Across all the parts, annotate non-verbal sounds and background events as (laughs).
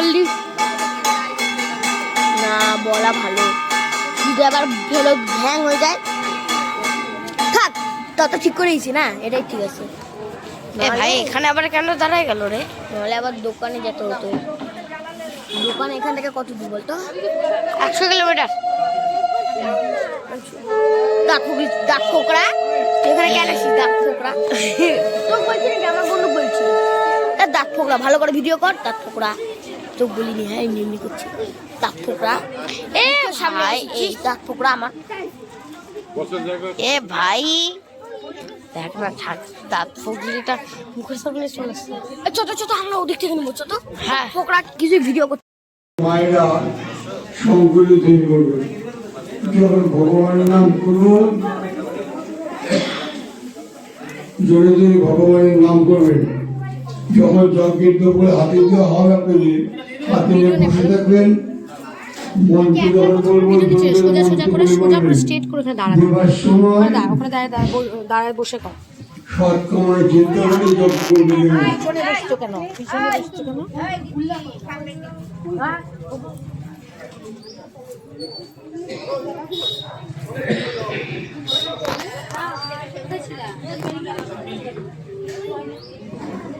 বললি? না বলা ভালো। যদি আবার ভেলো হ্যাং হয়ে যায়। থাক তত ঠিক করেইছি না এটাই ঠিক আছে। ভাই এখানে আবার কেন দাঁড়ায় গেল রে? নাহলে আবার দোকানে যেতে হতো। দোকান এখান থেকে কত দূর বলতো? একশো কিলোমিটার। দাঁত ফুকরি দাঁত ফোকরা? এখানে কেন আসিস দাঁত ফোকরা? (laughs) তো বলছি আমার বন্ধু বলছি। দাঁত ফোকরা ভালো করে ভিডিও কর দাঁত ফোকরা। তো বলিনি হ্যাঁ এমনি এমনি করছি। দাঁত ফোকরা। এ সামনে ভাই এই দাঁত ফোকরা আমার। এ ভাই দেখ না ঠাক দাঁত ফকরিটা মুখের সামনে চলে আসছে। ছোট ছোট আমরা ওদিক থেকে নেব ছোট হ্যাঁ। ফোকরা কিছু ভিডিও করতে মায়েরা করবে যখন ভগবানের নাম করুন জোরে জোরে ভগবানের নাম করবেন যখন যজ্ঞের উপরে হাতে দেওয়া হবে আপনাদের সোজা সোজা করে সোজা করে স্ট্রেট করে ওখানে দাঁড়াতে ওখানে ওখানে দাঁড়ায় দাঁড়ায় বসে কর। Thank you.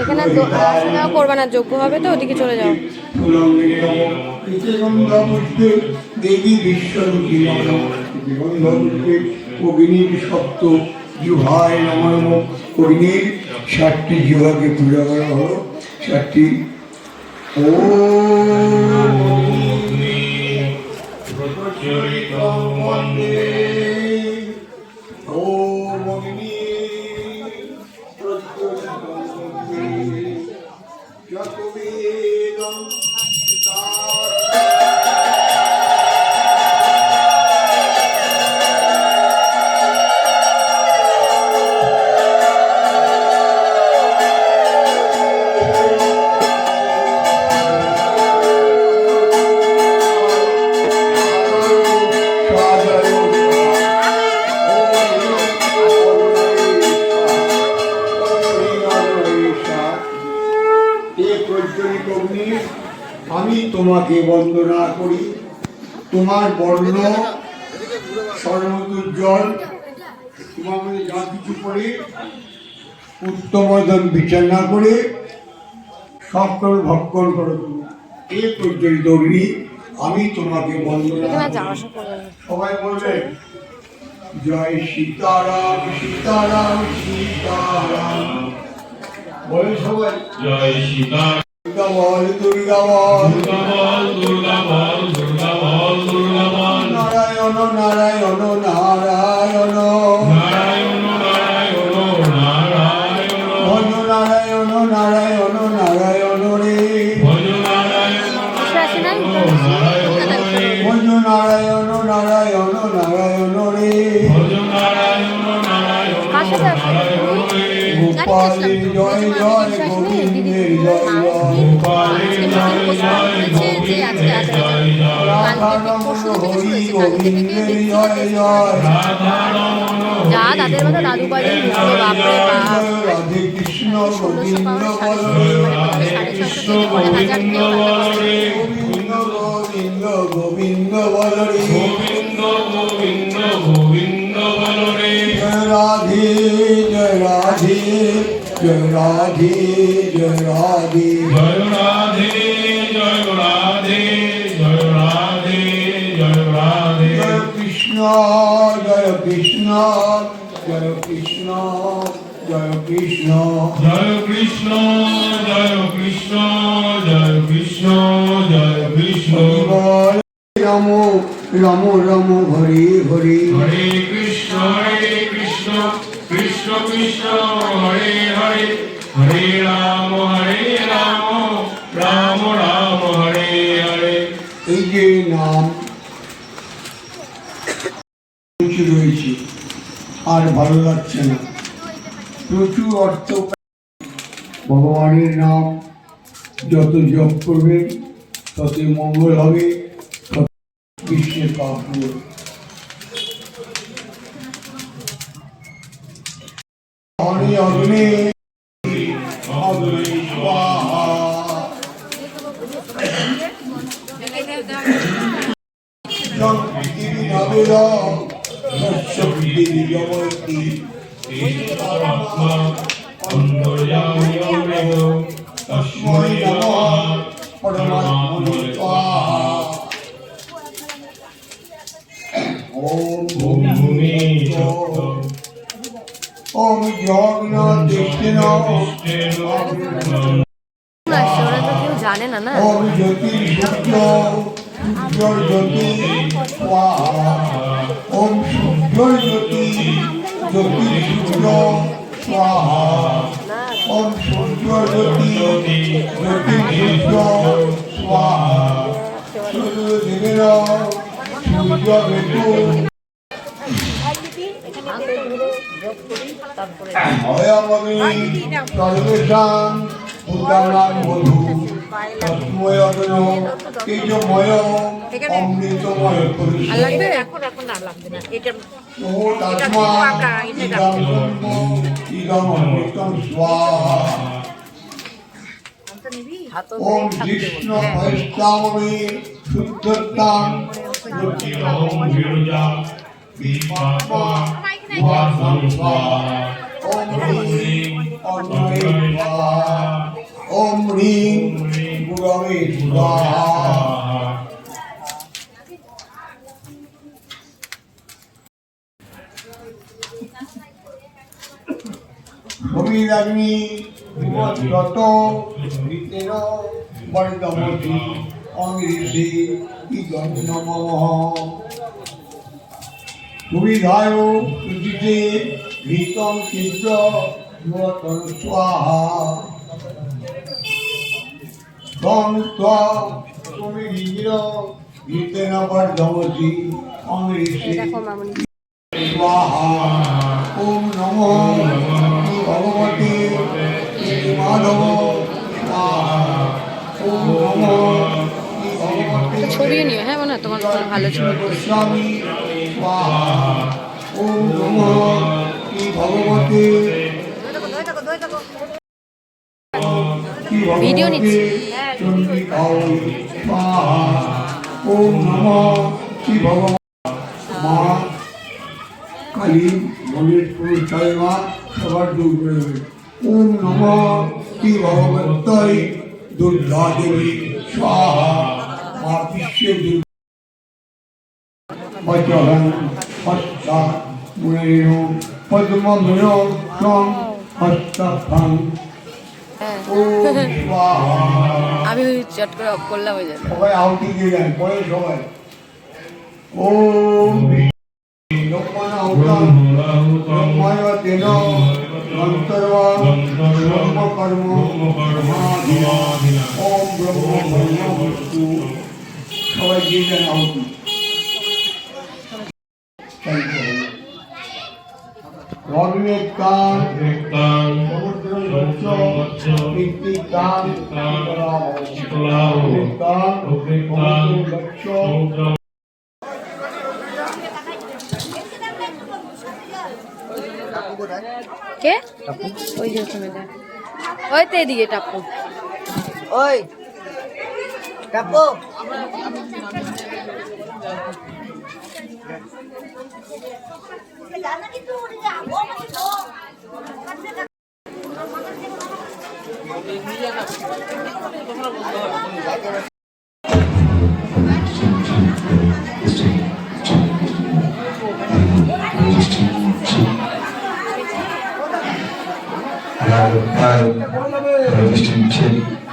এখানে পড়াশোনাও করবে না যোগ্য হবে তো, ওদিকে চলে যাও। দেবী বিশ্বরূপী অগ্নির সপ্ত জিহায় নম নম অগ্নির ষাটটি জিহাকে পূজা করা হলো ষাটটি ও আমি তোমাকে বন্দনা করি। তোমার বর্ণ সর্বদুজ্জ্বল তোমার মধ্যে যা কিছু করে উত্তমদন বিচার না করে সব করে ভক্ষণ করো তুমি। এ প্রজ্বলিত অগ্নি আমি তোমাকে বন্দনা। সবাই বলবেন জয় সীতারাম সীতারাম সীতারাম। বলে সবাই জয় সীতা दुर्गावाल दुर्गावाल दुर्गावाल नारायण नारायण नारायण। পাশে থাকো গোপালী জয় যা তাদের মতো দাদু বাড়ি বাপরে বাপ। গোবিন্দ গোবিন্দ গোবিন্দ জয় রাধে জয় রাধে জয় রাধে জয় রাধে জয় রাধে জয় রাধে জয় রাধে জয় রাধে জয় কৃষ্ণ জয় কৃষ্ণ জয় কৃষ্ণ জয় কৃষ্ণ জয় কৃষ্ণ জয় কৃষ্ণ জয় কৃষ্ণ জয় কৃষ্ণ বল রাম রাম রাম হরে হরে হরে কৃষ্ণ হরে কৃষ্ণ কৃষ্ণ কৃষ্ণ, হরে হরে হরে রাম হরে রাম রাম রাম, হরে এই যে নাম রয়েছে, আর ভালো লাগছে না। প্রচুর অর্থ ভগবানের নাম, যত জপ করবেন ততই মঙ্গল হবে তত বিশ্বের পাপ অগ্নি না? না ওম জ্যোতি সূর্য সূর্য জ্যোতি সূর্য স্বাহা ওম সূর্য জ্যোতি সূর্য স্বাহা সূর্য সূর্য বেতু অয়মগ্নি সর্বেশাং ভূতানাং মধু অমৃতময় পুরুষ আর লাগবে? ও তাস্মা ইদং ব্রহ্ম ইদং অমৃতং স্বাহা। ওম কৃষ্ণ বৈষ্ণবী শুদ্ধতাং ওম হ্রিং অন্নয়ে স্বাহা ওম হ্রিং গুরবে স্বাহা ভূমিরাগ্নি ভূমত ভিতের বর্ধমতি অমৃষে ইদম নমঃ সুবিধায় সুচিতে ঘৃতম তীব্র স্বাহা। তং তুমি গির গীতে না পারছি ওম নম ভগবতী মাধব ওম নম। ছড়িয়ে নিও হ্যাঁ মনে তোমার ভালো ছবি গোস্বামী ওম নম ভগবতী ভিডিও নিচ্ছি। ওম নমঃ শিব মা কালী কি ভগবত্তই দুর্গা দেবী স্বাহা মা বিশ্বে দুর্গা বচরণ পদ্মময় সং আমি ওই চট করে অফ করলাম ওই জন্য। সবাই আউটি দিয়ে যায় পরে সবাই। ওম লোকমান আউটাম ব্রহ্মায় তেন মন্তর্বা ব্রহ্মকর্ম মহাধীনা ওম ব্রহ্ম ব্রহ্ম সবাই দিয়ে দেন আউটি রবিনের কান সমুদ্র কে? ওই যে ওখানে দেখ। ওই তো এদিকে টাপ্পু ওই টাপু। Hello, hello. Hello, Mr. Chin.